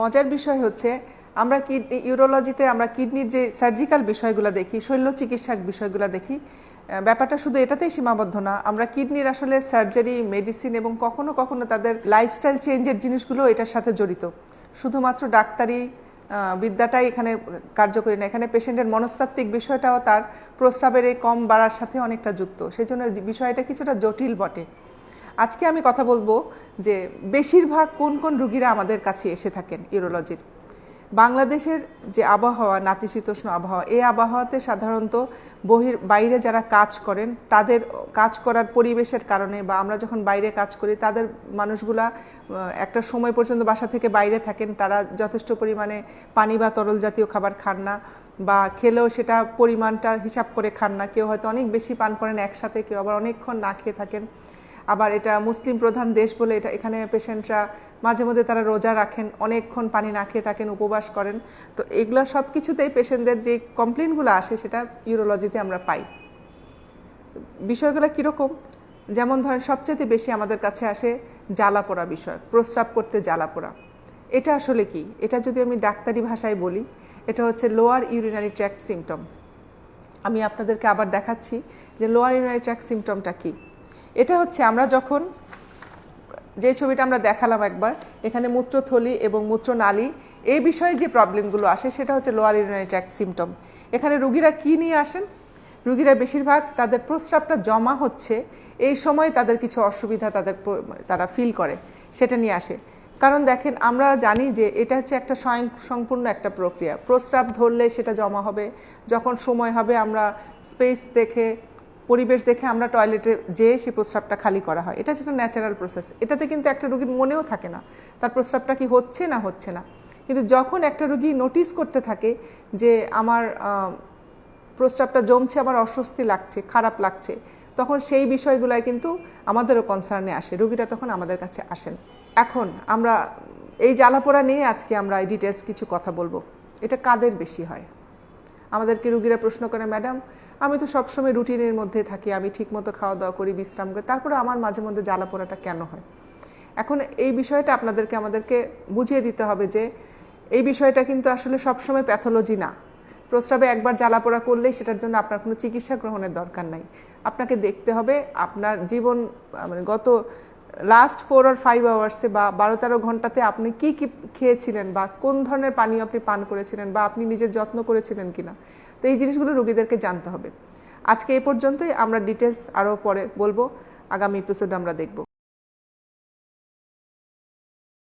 মজার বিষয় হচ্ছে, আমরা কিডনি ইউরোলজিতে আমরা কিডনির যে সার্জিক্যাল বিষয়গুলো দেখি, শল্য চিকিৎসার বিষয়গুলো দেখি ব্যাপারটা শুধু এটাতেই সীমাবদ্ধ না। আমরা কিডনির আসলে সার্জারি, মেডিসিন এবং কখনো কখনো তাদের লাইফস্টাইল চেঞ্জের জিনিসগুলো এটার সাথে জড়িত। শুধুমাত্র ডাক্তারি বিদ্যাটাই এখানে কার্যকরী না, এখানে পেশেন্টের মনস্তাত্ত্বিক বিষয়টাও তার প্রস্রাবের এই কম বাড়ার সাথে অনেকটা যুক্ত। সেই জন্য বিষয়টা কিছুটা জটিল বটে। আজকে আমি কথা বলব যে বেশিরভাগ কোন কোন রুগীরা আমাদের কাছে এসে থাকেন ইউরোলজির। বাংলাদেশের যে আবহাওয়া, নাতিশীতোষ্ণ আবহাওয়া, এই আবহাওয়াতে সাধারণত বহির, বাইরে যারা কাজ করেন, তাদের কাজ করার পরিবেশের কারণে বা আমরা যখন বাইরে কাজ করি, তাদের মানুষগুলা একটা সময় পর্যন্ত বাসা থেকে বাইরে থাকেন, তারা যথেষ্ট পরিমাণে পানি বা তরল জাতীয় খাবার খান না বা খেলেও সেটা পরিমাণটা হিসাব করে খান না। কেউ হয়তো অনেক বেশি পান করেন, একসাথে কেউ আবার অনেকক্ষণ না খেয়ে থাকেন। আবার এটা মুসলিম প্রধান দেশ বলে এটা এখানে পেশেন্টরা মাঝে মধ্যে তারা রোজা রাখেন, অনেকক্ষণ পানি না খেয়ে থাকেন, উপবাস করেন। তো এগুলো সব কিছুতেই পেশেন্টদের যে কমপ্লেনগুলো আসে সেটা ইউরোলজিতে আমরা পাই। বিষয়গুলো কীরকম? যেমন ধরেন সবচেয়ে বেশি আমাদের কাছে আসে জ্বালা পোড়া বিষয়, প্রস্রাব করতে জ্বালা পোড়া। এটা আসলে কি? এটা যদি আমি ডাক্তারি ভাষায় বলি, এটা হচ্ছে লোয়ার ইউরিনারি ট্র্যাক্ট সিমটম আমি আপনাদেরকে আবার দেখাচ্ছি যে লোয়ার ইউরিনারি ট্র্যাক্ট সিমটমটা কি। এটা হচ্ছে আমরা যখন যে ছবিটা আমরা দেখালাম একবার, এখানে মূত্রথলি এবং মূত্রনালী, এই বিষয়ে যে প্রবলেমগুলো আসে সেটা হচ্ছে লোয়ার ইউরিনারি ট্র্যাক্ট সিমটম এখানে রুগীরা কি নিয়ে আসেন? রুগীরা বেশিরভাগ তাদের প্রস্রাবটা জমা হচ্ছে, এই সময় তাদের কিছু অসুবিধা তাদের তারা ফিল করে, সেটা নিয়ে আসে। কারণ দেখেন, আমরা জানি যে এটা হচ্ছে একটা স্বয়ং, সম্পূর্ণ একটা প্রক্রিয়া। প্রস্রাব ধরলে সেটা জমা হবে, যখন সময় হবে আমরা স্পেস দেখে পরিবেশ দেখে আমরা টয়লেটে যেয়ে সেই প্রস্রাবটা খালি করা হয়। এটা যেটা ন্যাচারাল প্রসেস এটাতে কিন্তু একটা রুগীর মনেও থাকে না, তার প্রস্রাবটা কি হচ্ছে না হচ্ছে না। কিন্তু যখন একটা রুগী নোটিস করতে থাকে যে আমার প্রস্রাবটা জমছে, আমার অস্বস্তি লাগছে, খারাপ লাগছে, তখন সেই বিষয়গুলাই কিন্তু আমাদেরও কনসার্নে আসে। রুগীরা তখন আমাদের কাছে আসেন। এখন আমরা, এই জ্বালাপোড়া নিয়ে আজকে আমরা ডিটেলস কিছু কথা বলব। এটা কাদের বেশি হয়? আমাদেরকে রুগীরা প্রশ্ন করে, ম্যাডাম, আমি তো সবসময় রুটিনের মধ্যে থাকি, আমি ঠিকমতো খাওয়া দাওয়া করি, বিশ্রাম করি। তারপরে আমার মাঝে মধ্যে জ্বালা পোড়াটা কেন হয়? এখন এই বিষয়টা আপনাদেরকে, আমাদেরকে বুঝিয়ে দিতে হবে যে এই বিষয়টা কিন্তু আসলে সবসময় প্যাথোলজি না। প্রস্রাবে একবার জ্বালা পোড়া করলেই সেটার জন্য আপনার কোনো চিকিৎসা গ্রহণের দরকার নাই। আপনাকে দেখতে হবে, আপনার জীবন মানে গত লাস্ট ফোর আর ফাইভ আওয়ার্সে বা বারো তেরো ঘন্টাতে আপনি কি কি খেয়েছিলেন বা কোন ধরনের পানীয় আপনি পান করেছিলেন বা আপনি নিজের যত্ন করেছিলেন কিনা? তো এই জিনিসগুলো রুগীদেরকে জানতে হবে। আজকে এ পর্যন্তই, আমরা ডিটেলস আরও পরে বলব। আগামী এপিসোড আমরা দেখব।